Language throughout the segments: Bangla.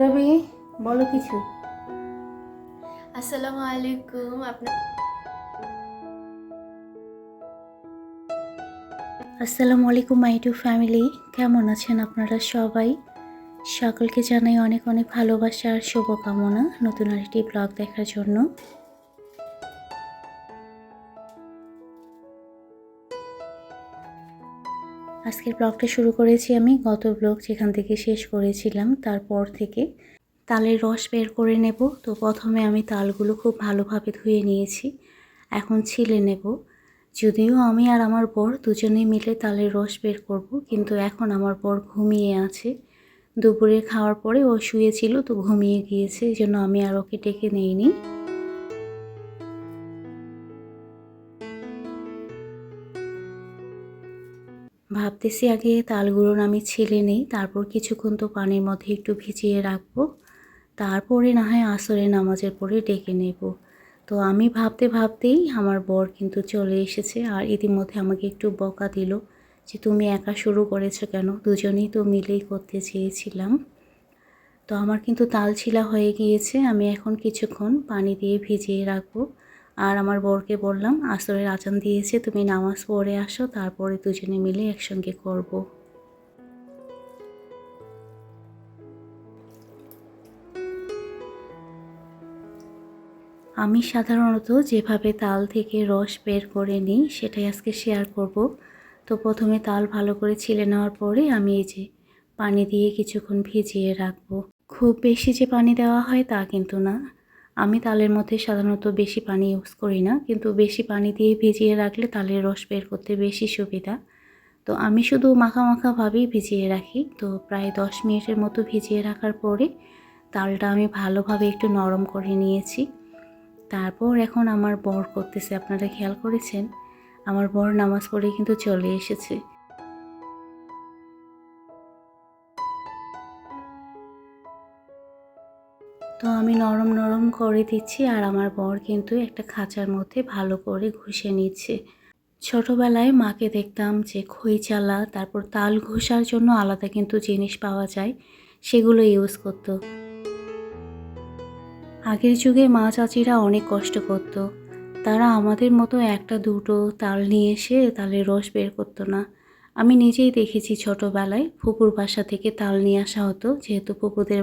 তবে বলো কিছু। আসসালামু আলাইকুম আপনার আসসালামু আলাইকুম মাই টু ফ্যামিলি। কেমন আছেন আপনারা সবাই? সকলকে জানাই অনেক অনেক ভালোবাসা আর শুভকামনা নতুন আরেকটি ব্লগ দেখার জন্য। আজকের ব্লগটা শুরু করেছি আমি। গত ব্লগ যেখান থেকে শেষ করেছিলাম, তারপর থেকে তালের রস বের করে নেব। তো প্রথমে আমি তালগুলো খুব ভালোভাবে ধুয়ে নিয়েছি। এখন ছিলে নেব। যদিও আমি আর আমার বর দুজনে মিলে তালের রস বের করব, কিন্তু এখন আমার বর ঘুমিয়ে আছে। দুপুরে খাওয়ার পরে ও শুয়েছিল, তো ঘুমিয়ে গিয়েছে, এই জন্য আমি আর ওকে ডেকে নেইনি। ভাবতেছি আগে তালগুলো আমি ছিলে নেই, তারপর কিছুক্ষণ তো পানির মধ্যে একটু ভিজিয়ে রাখব। তারপরে না হয় আসরে নামাজের পরে ডেকে নেব। তো আমি ভাবতে ভাবতেই আমার বর কিন্তু চলে এসেছে আর ইতিমধ্যে আমাকে একটু বকা দিল যে, তুমি একা শুরু করেছ কেন? দুজনেই তো মিলেই করতে চেয়েছিলাম। তো আমার কিন্তু তাল ছিলা হয়ে গিয়েছে, আমি এখন কিছুক্ষণ পানি দিয়ে ভিজিয়ে রাখব। আর আমার বরকে বললাম, আসরের আজান দিয়েছে, তুমি নামাজ পড়ে আসো, তারপরে দুজনে মিলে একসঙ্গে করব। আমি সাধারণত যেভাবে তাল থেকে রস বের করে নিই, সেটাই আজকে শেয়ার করব। তো প্রথমে তাল ভালো করে ছিলে নেওয়ার পরে আমি এই যে পানি দিয়ে কিছুক্ষণ ভিজিয়ে রাখব। খুব বেশি যে পানি দেওয়া হয় তা কিন্তু না। আমি তালের মধ্যে সাধারণত বেশি পানি ইউজ করি না, কিন্তু বেশি পানি দিয়ে ভিজিয়ে রাখলে তালের রস বের করতে বেশি সুবিধা। তো আমি শুধু মাখা মাখাভাবেই ভিজিয়ে রাখি। তো প্রায় দশ মিনিটের মতো ভিজিয়ে রাখার পরে তালটা আমি ভালোভাবে একটু নরম করে নিয়েছি। তারপর এখন আমার বর করতেছে, আপনারা খেয়াল করেছেন? আমার বর নামাজ পড়ে কিন্তু চলে এসেছে। তো আমি নরম নরম করে দিচ্ছি আর আমার বর কিন্তু একটা খাঁচার মধ্যে ভালো করে ঘষে নিচ্ছে। ছোটোবেলায় মাকে দেখতাম যে খই চালা, তারপর তাল ঘষার জন্য আলাদা কিন্তু জিনিস পাওয়া যায়, সেগুলো ইউজ করতো। আগের যুগে মা চাচিরা অনেক কষ্ট করত। তারা আমাদের মতো একটা দুটো তাল নিয়ে এসে তালের রস বের করতো না। আমি নিজেই দেখেছি ছোটোবেলায় ফুপুর বাসা থেকে তাল নিয়ে আসা হতো, যেহেতু ফুপুদের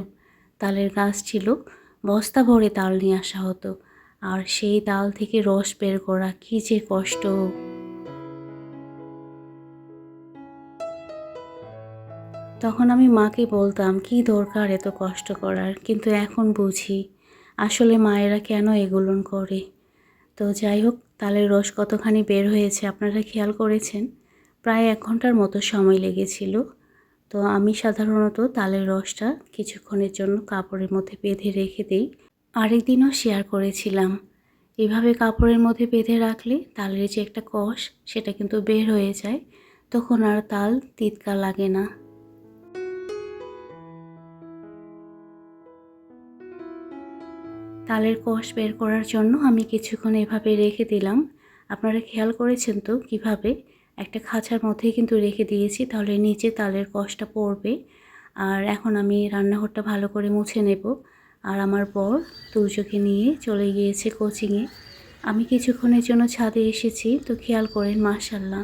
তালের গাছ ছিল, বস্তা ভরে তাল নিয়ে আসা হতো। আর সেই তাল থেকে রস বের করা কী যে কষ্ট। তখন আমি মাকে বলতাম, কি দরকার এত কষ্ট করার? কিন্তু এখন বুঝি, আসলে মায়েরা কেন এগুলোন করে? তো যাই হোক, তালের রস কতখানি বের হয়েছে আপনারা খেয়াল করেছেন? প্রায় এক ঘণ্টার মতো সময় লেগেছিল। তো আমি সাধারণত তালের রসটা কিছুক্ষণের জন্য কাপড়ের মধ্যে বেঁধে রেখে দিই। আরেকদিনও শেয়ার করেছিলাম। এভাবে কাপড়ের মধ্যে বেঁধে রাখলে তালের যে একটা কষ, সেটা কিন্তু বের হয়ে যায়। তখন আর তাল তিতকা লাগে না। তালের কষ বের করার জন্য আমি কিছুক্ষণ এভাবে রেখে দিলাম। আপনারা খেয়াল করেছেন তো কীভাবে? একটা খাঁচার মধ্যেই কিন্তু রেখে দিয়েছি, তাহলে নিচে তালের কষটা পড়বে। আর এখন আমি রান্নাঘরটা ভালো করে মুছে নেব। আর আমার বর তুর্যকে নিয়ে চলে গিয়েছে কোচিংয়ে। আমি কিছুক্ষণের জন্য ছাদে এসেছি, তো খেয়াল করেন মাশাল্লাহ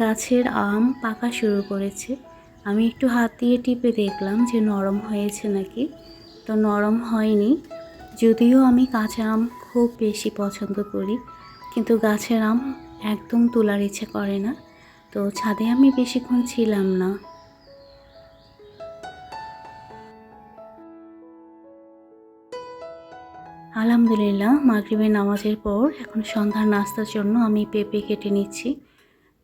গাছের আম পাকা শুরু করেছে। আমি একটু হাত দিয়ে টিপে দেখলাম যে নরম হয়েছে নাকি। তো নরম হয়নি। যদিও আমি কাঁচা আম খুব বেশি পছন্দ করি, কিন্তু গাছের আম একদম তোলার ইচ্ছে করে না। তো ছাদে আমি বেশিক্ষণ ছিলাম না। আলহামদুলিল্লাহ, মাগরিবের নামাজের পর এখন সন্ধ্যার নাস্তার জন্য আমি পেঁপে কেটে নিচ্ছি।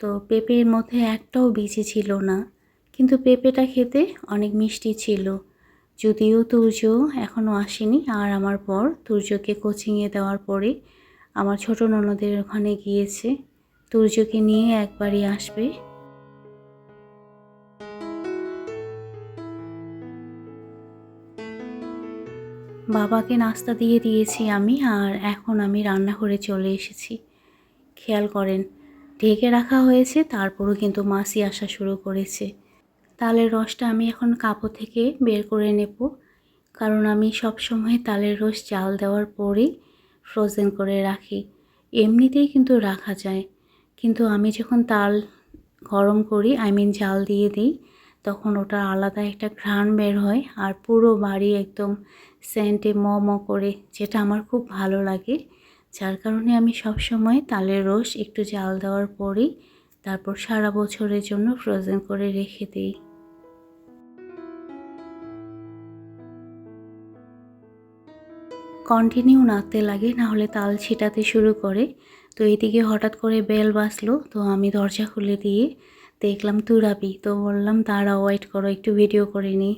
তো পেঁপের মধ্যে একটাও বিচি ছিল না, কিন্তু পেঁপেটা খেতে অনেক মিষ্টি ছিল। যদিও তুর্য এখনও আসেনি, আর আমার পর তুর্যকে কোচিংয়ে দেওয়ার পরে আমার ছোট ননদের ওখানে গিয়েছে। তুর্যকে নিয়ে একবারই আসবে। বাবাকে নাস্তা দিয়ে দিয়েছি আমি আর এখন আমি রান্নাঘরে চলে এসেছি। খেয়াল করেন, ঢেকে রাখা হয়েছে, তারপরও কিন্তু মাসি আসা শুরু করেছে। তালের রসটা আমি এখন কাপড় থেকে বের করে নেব, কারণ আমি সব সময় তালের রস চাল দেওয়ার পরেই ফ্রোজেন করে রাখি। এমনিতেই কিন্তু রাখা যায়। কিন্তু আমি যখন তাল গরম করি আই মিন জাল দিয়ে দিই, তখন ওটা আলাদা একটা ঘ্রাণ বের হয় আর পুরো বাড়ি একদম সেন্টে ম ম করে, যেটা আমার খুব ভালো লাগে। যার কারণে আমি সব সময় তালের রস একটু জাল দেওয়ার পরেই তারপর সারা বছরের জন্য ফ্রোজেন করে রেখে দিই। কন্টিনিউ নাড়তে লাগে, নাহলে তাল ছিটাতে শুরু করে। তো এইদিকে হঠাৎ করে বেল বাসলো তো আমি দরজা খুলে দিয়ে দেখলাম তুরাবি তো বললাম তারা ওয়েট করো, একটু ভিডিও করে নিই।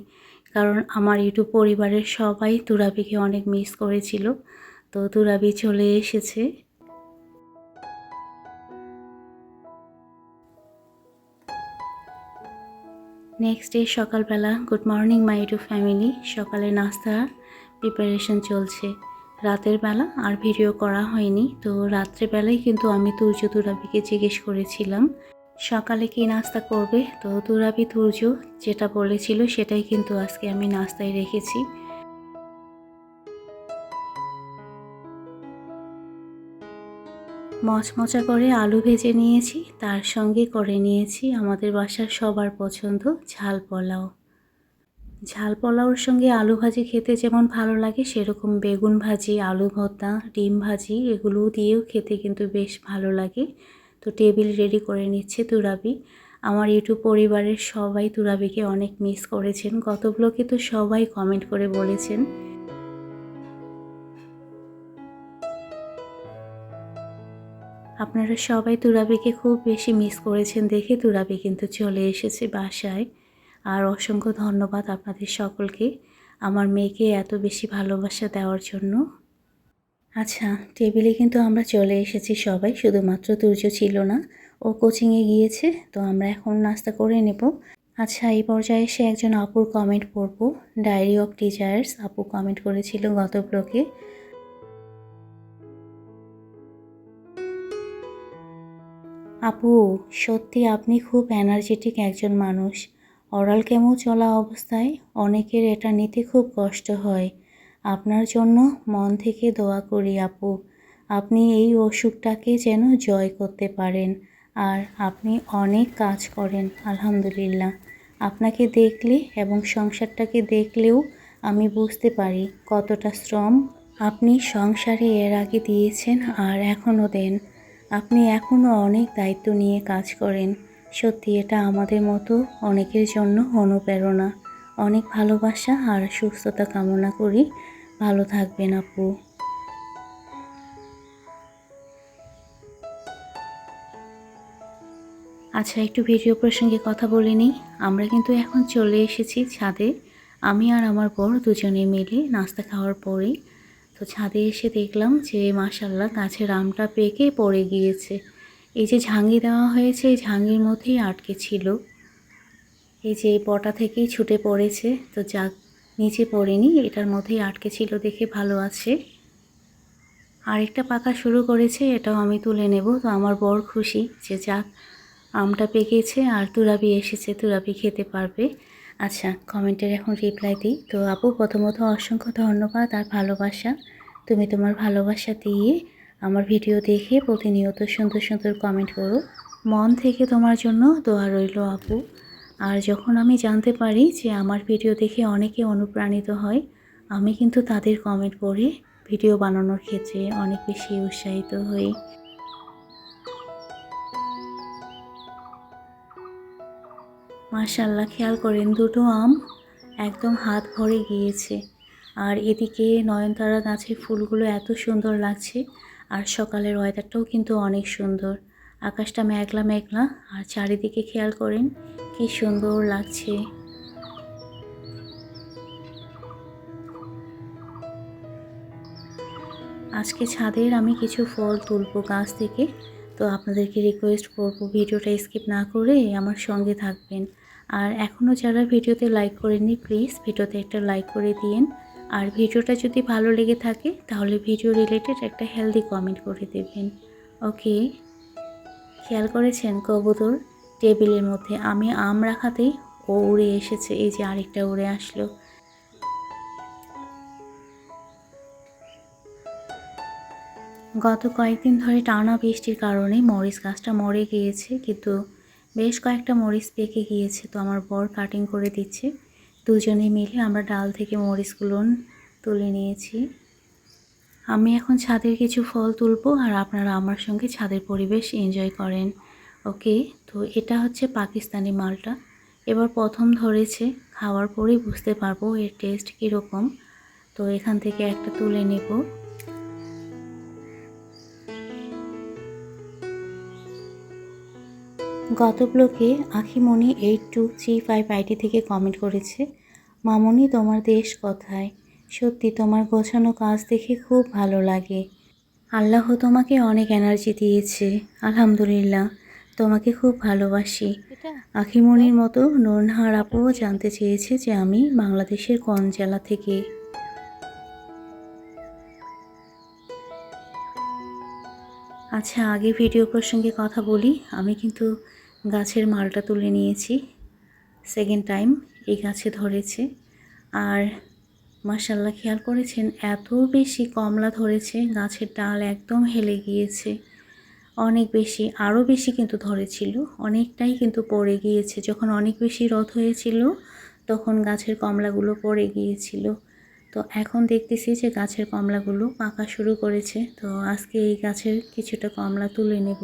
কারণ আমার ইউটিউব পরিবারের সবাই তুরাবিকে অনেক মিস করেছিল। তো তুরাবি চলে এসেছে। নেক্সট ডে সকালবেলা good morning my YouTube family সকালে নাস্তা প্রিপারেশন চলছে। রাতের বেলা আর ভিডিও করা হয়নি, তো রাত্রেবেলায় কিন্তু আমি তুর্য তুরাবিকে জিজ্ঞেস করেছিলাম, সকালে কি নাস্তা করবে? তো তুরাবি তুর্য যেটা বলেছিল সেটাই কিন্তু আজকে আমি নাস্তায় রেখেছি। মচমচা করে আলু ভেজে নিয়েছি, তার সঙ্গে করে নিয়েছি আমাদের বাসার সবার পছন্দ ঝাল পোলাও। ঝাল পোলাওর সঙ্গে আলু ভাজি খেতে যেমন ভালো লাগে, সেরকম বেগুন ভাজি, আলু ভর্তা, ডিম ভাজি এগুলো দিয়েও খেতে কিন্তু বেশ ভালো লাগে। তো টেবিল রেডি করে নিচ্ছে তুরাবি। আমার ইউটিউব পরিবারের সবাই তুরাবিকে অনেক মিস করেছেন। গত ব্লকে তো সবাই কমেন্ট করে বলেছেন। আপনারা সবাই তুরাবিকে খুব বেশি মিস করেছেন দেখে তুরাবি কিন্তু চলে এসেছে বাসায়। আর অসংখ্য ধন্যবাদ আপনাদের সকলকে আমার মেয়েকে এত বেশি ভালোবাসা দেওয়ার জন্য। আচ্ছা টেবিলে কিন্তু আমরা চলে এসেছি সবাই, শুধুমাত্র তুর্য ছিল না, ও কোচিংয়ে গিয়েছে, তো আমরা এখন নাস্তা করে নেব। আচ্ছা এই পর্যায়ে এসে একজন আপুর কমেন্ট পড়ব, ডায়েরি অফ টিচার্স আপু কমেন্ট করেছিল গত ব্লকে আপু, সত্যি আপনি খুব এনার্জেটিক একজন মানুষ অরাল কেমো চলা অবস্থায়? অনেকের এটা নিতে খুব কষ্ট হয়। আপনার জন্য মন থেকে দোয়া করি আপু। আপনি এই অসুখটাকে যেন জয় করতে পারেন। আর আপনি অনেক কাজ করেন, আলহামদুলিল্লাহ। আপনাকে দেখলে এবং সংসারটাকে দেখলেও আমি বুঝতে পারি কতটা শ্রম আপনি সংসারে এর আগে দিয়েছেন আর এখনও দেন। আপনি এখনও অনেক দায়িত্ব নিয়ে কাজ করেন। সত্যি এটা আমাদের মতো অনেকের জন্য অনুপ্রেরণা। অনেক ভালোবাসা আর সুস্থতা কামনা করি। ভালো থাকবেন আপু। আচ্ছা একটু ভিডিও প্রসঙ্গে কথা বলে নিই। আমরা কিন্তু এখন চলে এসেছি ছাদে। আমি আর আমার বর দুজনে মিলে নাস্তা খাওয়ার পরে তো ছাদে এসে দেখলাম যে মাসাল্লাহ গাছের আমটা পেকে পড়ে গিয়েছে। এই যে ঝাঙ্গি দেওয়া হয়েছে, এই ঝাঙ্গির মধ্যেই আটকে ছিল। এই যে পটা থেকেই ছুটে পড়েছে, তো যাক, নিচে পড়েনি, এটার মধ্যেই আটকে ছিল দেখে ভালো আছে। আরেকটা পাকা শুরু করেছে, এটাও আমি তুলে নেব, তো আমার বর খুশি যে যাক, আমটা পেকেছে আর তুরাবি এসেছে, তুরাবি খেতে পারবে। আচ্ছা কমেন্টের এখন রিপ্লাই দিই। তো আপু, প্রথমত অসংখ্য ধন্যবাদ আর ভালোবাসা। তুমি তোমার ভালোবাসা দিয়ে আমার ভিডিও দেখে প্রতিনিয়ত সুন্দর সুন্দর কমেন্ট করো। মন থেকে তোমার জন্য দোয়া রইল আপু। আর যখন আমি জানতে পারি যে আমার ভিডিও দেখে অনেকে অনুপ্রাণিত হয়, আমি কিন্তু তাদের কমেন্ট পড়ে ভিডিও বানানোর ক্ষেত্রে অনেক বেশি উৎসাহিত হই। মাশাল্লাহ খেয়াল করেন দুটো আম একদম হাত ভরে গিয়েছে। আর এদিকে নয়নতারা গাছের ফুলগুলো এত সুন্দর লাগছে আর সকালের ওয়েদারটাও কিন্তু অনেক সুন্দর। আকাশটা মেঘলা মেঘলা, আর চারিদিকে খেয়াল করেন কি সুন্দর লাগছে। আজকে ছাদের আমি কিছু ফল তুলবো গাছ থেকে, তো আপনাদেরকে রিকোয়েস্ট করব ভিডিওটা স্কিপ না করে আমার সঙ্গে থাকবেন। আর এখনও যারা ভিডিওতে লাইক করেননি প্লিজ ভিডিওতে একটা লাইক করে দিন আর ভিডিওটা যদি ভালো লেগে থাকে, তাহলে ভিডিও রিলেটেড একটা হেলদি কমেন্ট করে দেবেন। ওকে খেয়াল করেছেন কবুতর? টেবিলের মধ্যে আমি আম রাখাতেই ও উড়ে এসেছে, এই যে আরেকটা উড়ে আসলো। গত কয়েকদিন ধরে টানা বৃষ্টির কারণে মরিচ গাছটা মরে গিয়েছে, কিন্তু বেশ কয়েকটা মরিচ পেকে গিয়েছে, তো আমার বর কাটিং করে দিচ্ছে। দুজনে মিলে আমরা ডাল থেকে মরিচগুলো তুলে নিয়েছি। আমি এখন ছাদের কিছু ফল তুলবো আর আপনারা আমার সঙ্গে ছাদের পরিবেশ এনজয় করেন, ওকে? তো এটা হচ্ছে পাকিস্তানি মালটা। এবার প্রথম ধরেছে, খাওয়ার পরেই বুঝতে পারব এর টেস্ট কীরকম। তো এখান থেকে একটা তুলে নেব। গত ব্লকে Akhimoni eight two three five IT থেকে কমেন্ট করেছে মামনি তোমার দেশ কথায়? সত্যি তোমার গোছানো কাজ দেখে খুব ভালো লাগে। আল্লাহ তোমাকে অনেক এনার্জি দিয়েছে আলহামদুলিল্লাহ। তোমাকে খুব ভালোবাসি। আখিমণির মতো নরনহার আপুও জানতে চেয়েছে যে আমি বাংলাদেশের কোন জেলা থেকে। আচ্ছা আগে ভিডিও প্রসঙ্গে কথা বলি। আমি কিন্তু গাছের মালটা তুলে নিয়েছি সেকেন্ড টাইম এই গাছে ধরেছে। আর মাসাল্লাহ খেয়াল করেছেন? এত বেশি কমলা ধরেছে, গাছের ডাল একদম হেলে গিয়েছে। অনেক বেশি আরও বেশি কিন্তু ধরেছিল। অনেকটাই কিন্তু পড়ে গিয়েছে। যখন অনেক বেশি রথ হয়েছিল, তখন গাছের কমলাগুলো পড়ে গিয়েছিল। তো এখন দেখতেছি যে গাছের কমলাগুলো পাকা শুরু করেছে। তো আজকে এই গাছের কিছুটা কমলা তুলে নেব।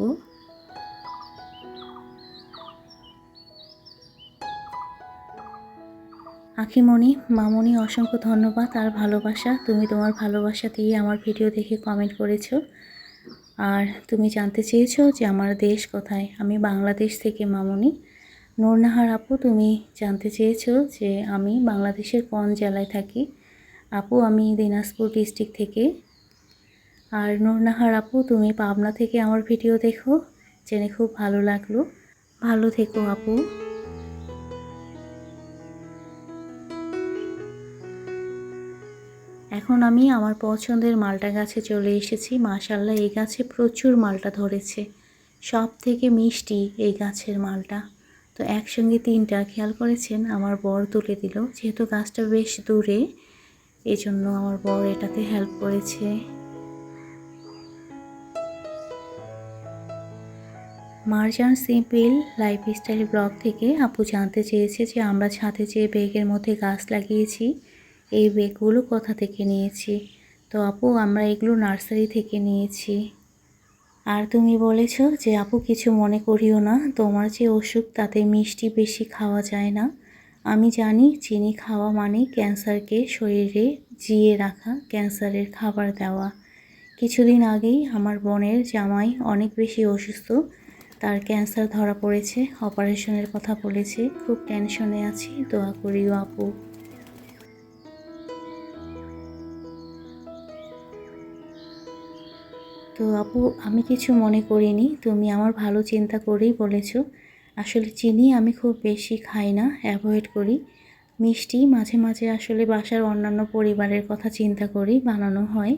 আখিমণি মামনি অসংখ্য ধন্যবাদ আর ভালোবাসা। তুমি তোমার ভালোবাসা দিয়ে আমার ভিডিও দেখে কমেন্ট করেছ। আর তুমি জানতে চেয়েছো যে আমার দেশ কোথায়? আমি বাংলাদেশ থেকে মামনি নূরনাহার আপু, তুমি জানতে চেয়েছো যে আমি বাংলাদেশের কোন জেলায় থাকি? আপু, আমি দিনাজপুর ডিস্ট্রিক্ট থেকে। আর নূরনাহার আপু, তুমি পাবনা থেকে আমার ভিডিও দেখো, জেনে খুব ভালো লাগল। ভালো থেকো আপু। এখন আমি আমার পছন্দের মালটা গাছে চলে এসেছি। মাশাল্লাহ এই গাছে প্রচুর মালটা ধরেছে। সব থেকে মিষ্টি এই গাছের মালটা। তো একসঙ্গে তিনটা, খেয়াল করেছেন? আমার বর তুলে দিল। যেহেতু গাছটা বেশ দূরে এই জন্য আমার বর এটাতে হেল্প করেছে। মার্জান সিম্পল লাইফস্টাইল ব্লগ থেকে আপু জানতে চেয়েছে যে আমরা ছাদে যে বেগের মধ্যে গাছ লাগিয়েছি, এই বেগগুলো কোথা থেকে নিয়েছি? তো আপু, আমরা এগুলো নার্সারি থেকে নিয়েছি। আর তুমি বলেছ যে আপু কিছু মনে করিও না, তোমার যে অসুখ তাতে মিষ্টি বেশি খাওয়া যায় না। আমি জানি চিনি খাওয়া মানে ক্যান্সারকে শরীরে জিয়ে রাখা, ক্যান্সারের খাবার দেওয়া। কিছুদিন আগেই আমার বোনের জামাই অনেক বেশি অসুস্থ, তার ক্যান্সার ধরা পড়েছে, অপারেশনের কথা বলেছে, খুব টেনশনে আছি, দোয়া করিও আপু। তো আপু, আমি কিছু মনে করিনি, তুমি আমার ভালো চিন্তা করেই বলেছ। আসলে চিনি আমি খুব বেশি খাই না অ্যাভয়েড করি। মিষ্টি মাঝে মাঝে আসলে বাসার অন্যান্য পরিবারের কথা চিন্তা করি, বানানো হয়।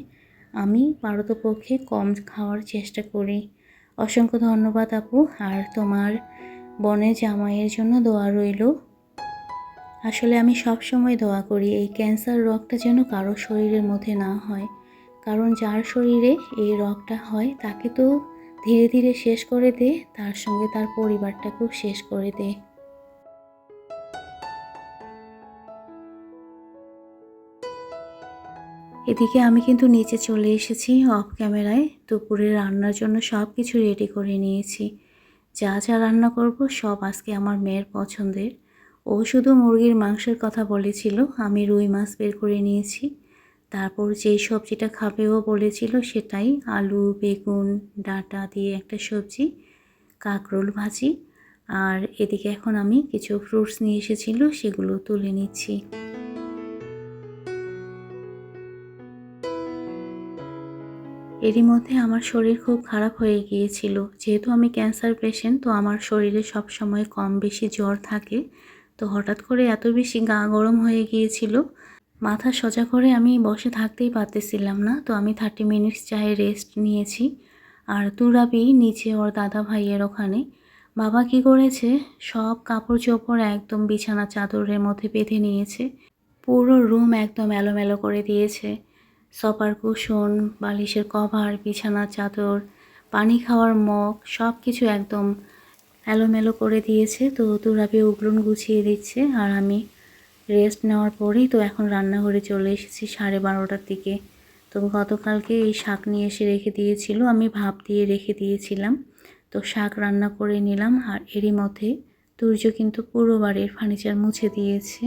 আমি পারতপক্ষে কম খাওয়ার চেষ্টা করি। অসংখ্য ধন্যবাদ আপু, আর তোমার বনের জামাইয়ের জন্য দোয়া রইল। আসলে আমি সব সময় দোয়া করি, এই ক্যান্সার রোগটা যেন কারও শরীরের মধ্যে না হয়। কারণ যার শরীরে এই রোগটা হয়, তাকে তো ধীরে ধীরে শেষ করে দে, তার সঙ্গে তার পরিবারটাকেও শেষ করে দে। এদিকে আমি কিন্তু নিচে চলে এসেছি অফ ক্যামেরায়, দুপুরে রান্নার জন্য সব কিছু রেডি করে নিয়েছি। যা যা রান্না করব সব আজকে আমার মেয়ের পছন্দের। ও শুধু মুরগির মাংসের কথা বলেছিল, আমি রুই মাছ বের করে নিয়েছি। তারপর যেই সবজিটা খাবে ও বলেছিল সেটাই আলু, বেগুন, ডাটা দিয়ে একটা সবজি, কাঁকরোল ভাজি। আর এদিকে এখন আমি কিছু ফ্রুটস নিয়ে এসেছিল সেগুলো তুলে নিচ্ছি। এরই মধ্যে আমার শরীর খুব খারাপ হয়ে গিয়েছিল। যেহেতু আমি ক্যান্সার পেশেন্ট তো আমার শরীরে সব সময় কম বেশি জ্বর থাকে। তো হঠাৎ করে এত বেশি গা গরম হয়ে গিয়েছিল মাথা সোজা করে আমি বসে থাকতেই পারতেছিলাম না, তো আমি থার্টি মিনিটস চায়ে রেস্ট নিয়েছি। আর তুরাবি, নিচে ওর দাদা ভাইয়ের ওখানে, বাবা কি করেছে? সব কাপড় চোপড় একদম বিছানা চাদরের মধ্যে বেঁধে নিয়েছে। পুরো রুম একদম এলোমেলো করে দিয়েছে। সপার কুশন বালিশের কভার বিছানার চাদর, পানি খাওয়ার মগ সব কিছু একদম এলোমেলো করে দিয়েছে। তো তুরাবি উগলুন গুছিয়ে দিচ্ছে আর আমি রেস্ট নেওয়ার পরেই তো এখন রান্নাঘরে চলে এসেছি সাড়ে বারোটার দিকে। তো গতকালকে এই শাক নিয়ে এসে রেখে দিয়েছিল, আমি ভাপ দিয়ে রেখে দিয়েছিলাম। তো শাক রান্না করে নিলাম আর এরই মধ্যে তুর্য কিন্তু পুরো বাড়ির ফার্নিচার মুছে দিয়েছে।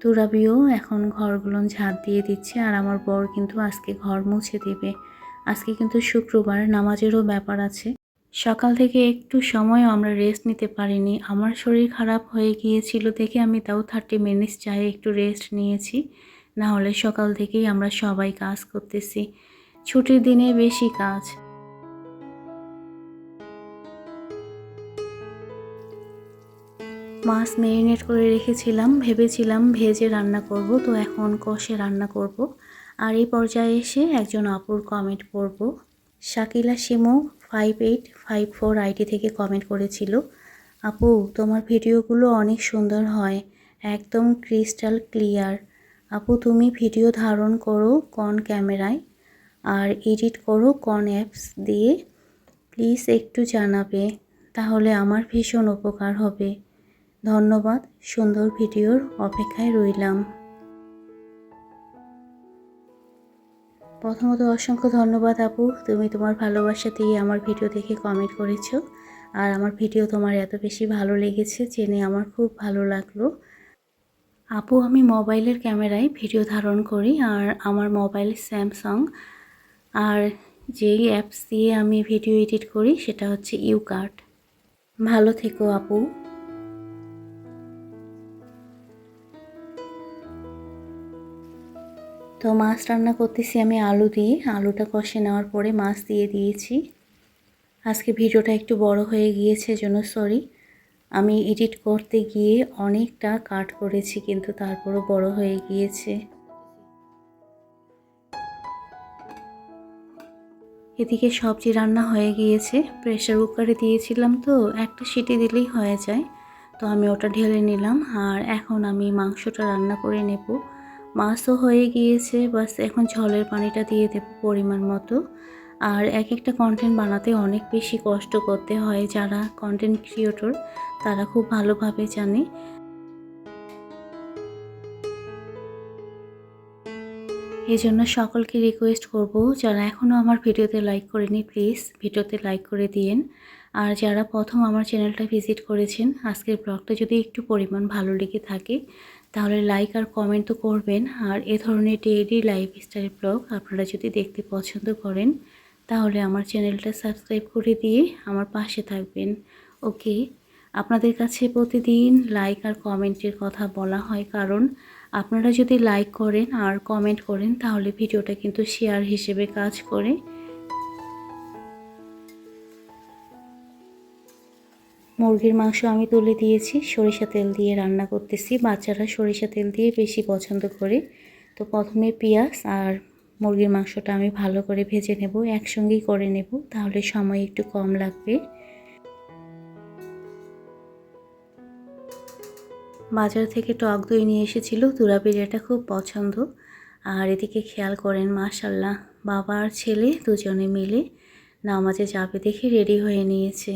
তুরাবিও এখন ঘরগুলো ঝাড় দিয়ে দিচ্ছে আর আমার বর কিন্তু আজকে ঘর মুছে দিবে। আজকে কিন্তু শুক্রবার, নামাজেরও ব্যাপার আছে। সকাল থেকে একটু সময়ও আমরা রেস্ট নিতে পারিনি। আমার শরীর খারাপ হয়ে গিয়েছিল দেখে আমি তাও থার্টি মিনিটস চাই একটু রেস্ট নিয়েছি। না হলে সকাল থেকেই আমরা সবাই কাজ করতেছি। ছুটির দিনে বেশি কাজ। মাছ ম্যারিনেট করে রেখেছিলাম, ভেবেছিলাম ভেজে রান্না করব, তো এখন কষে রান্না করব। আর এই পর্যায়ে এসে একজন আপুর কমেন্ট পড়ব। Shakila Shimu five eight five four ID থেকে কমেন্ট করেছিল, আপু, তোমার ভিডিওগুলো অনেক সুন্দর হয়, একদম ক্রিস্টাল ক্লিয়ার আপু, তুমি ভিডিও ধারণ করো কোন ক্যামেরায় আর এডিট করো কোন অ্যাপস দিয়ে। প্লিজ একটু জানাবে, তাহলে আমার ভীষণ উপকার হবে। ধন্যবাদ, সুন্দর ভিডিওর অপেক্ষায় রইলাম। প্রথমত অসংখ্য ধন্যবাদ আপু, তুমি তোমার ভালোবাসা দিয়ে আমার ভিডিও দেখে কমেন্ট করেছ। আর আমার ভিডিও তোমার এত বেশি ভালো লেগেছে জেনে আমার খুব ভালো লাগল। আপু, আমি মোবাইলের ক্যামেরায় ভিডিও ধারণ করি আর আমার মোবাইল স্যামসাং। আর যেই অ্যাপস দিয়ে আমি ভিডিও এডিট করি সেটা হচ্ছে ইউকার্ট ভালো থেকো আপু। তো মাছ রান্না করতেছি আমি আলু দিয়ে। আলুটা কষে নেওয়ার পরে মাছ দিয়ে দিয়েছি। আজকে ভিডিওটা একটু বড় হয়ে গিয়েছে জন্য সরি আমি এডিট করতে গিয়ে অনেকটা কাট করেছি, কিন্তু তারপরও বড় হয়ে গিয়েছে। এদিকে সবজি রান্না হয়ে গিয়েছে। প্রেশার কুকারে দিয়েছিলাম তো, একটা সিটি দিলেই হয়ে যায়। তো আমি ওটা ঢেলে নিলাম, আর এখন আমি মাংসটা রান্না করে নেব। মাছও হয়ে গিয়েছে, বাস এখন ঝলের পানিটা দিয়ে দেব পরিমাণ মতো। আর এক একটা কন্টেন্ট বানাতে অনেক বেশি কষ্ট করতে হয় যারা কন্টেন্ট ক্রিয়েটর তারা খুব ভালোভাবে জানে। এই জন্য সকলকে রিকোয়েস্ট করব, যারা এখনও আমার ভিডিওতে লাইক করেনি প্লিজ ভিডিওতে লাইক করে দিয়েন। আর যারা প্রথম আমার চ্যানেলটা ভিজিট করেছেন, আজকের ব্লগটা যদি একটু পরিমাণ ভালো লেগে থাকে, তাহলে লাইক আর কমেন্ট তো করবেন। আর এ ধরনের ডেইলি লাইফস্টাইল ব্লগ আপনারা যদি দেখতে পছন্দ করেন, তাহলে আমার চ্যানেলটা সাবস্ক্রাইব করে দিয়ে আমার পাশে থাকবেন। ওকে? আপনাদের কাছে প্রতিদিন লাইক আর কমেন্টের কথা বলা হয়, কারণ আপনারা যদি লাইক করেন আর কমেন্ট করেন, তাহলে ভিডিওটা কিন্তু শেয়ার হিসেবে কাজ করে। মুরগির মাংস আমি তুলে দিয়েছি, সরিষা তেল দিয়ে রান্না করতেছি। বাচ্চারা সরিষা তেল দিয়ে বেশি পছন্দ করে। তো প্রথমে পেঁয়াজ আর মুরগির মাংসটা আমি ভালো করে ভেজে নেব, একসঙ্গেই করে নেব, তাহলে সময় একটু কম লাগবে। বাজার থেকে টক দই নিয়ে এসেছিল এটা খুব পছন্দ। আর এদিকে খেয়াল করেন মাশাল্লাহ বাবা আর ছেলে দুজনে মিলে নামাজে যাবে দেখে রেডি হয়ে নিয়েছে।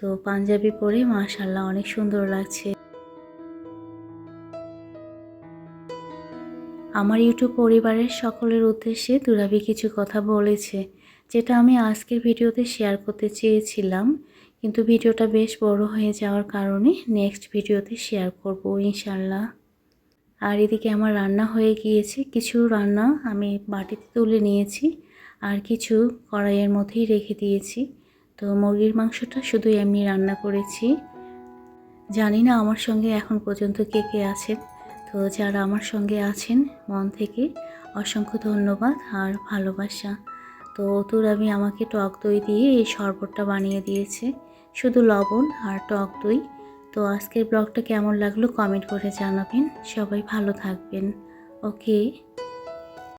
তো পাঞ্জাবি পরে মাশাল্লাহ অনেক সুন্দর লাগছে। আমার ইউটিউব পরিবারের সকলের উদ্দেশ্যে দুরাবি কিছু কথা বলেছে, যেটা আমি আজকের ভিডিওতে শেয়ার করতে চেয়েছিলাম, কিন্তু ভিডিওটা বেশ বড় হয়ে যাওয়ার কারণে নেক্সট ভিডিওতে শেয়ার করব ইনশাল্লাহ আর এদিকে আমার রান্না হয়ে গিয়েছে, কিছু রান্না আমি বাটিতে তুলে নিয়েছি, আর কিছু কড়াইয়ের মধ্যেই রেখে দিয়েছি। তো মুরগির মাংসটা শুধু এমনি রান্না করেছি। জানি না আমার সঙ্গে এখন পর্যন্ত কে কে আছেন। তো যারা আমার সঙ্গে আছেন, মন থেকে অসংখ্য ধন্যবাদ আর ভালোবাসা। তো তোর আমি আমাকে টক দই দিয়ে এই শরবতটা বানিয়ে দিয়েছে। শুধু লবণ আর টক দই। তো আজকের ব্লগটা কেমন লাগল কমেন্ট করে জানাবেন। সবাই ভালো থাকবেন। ওকে।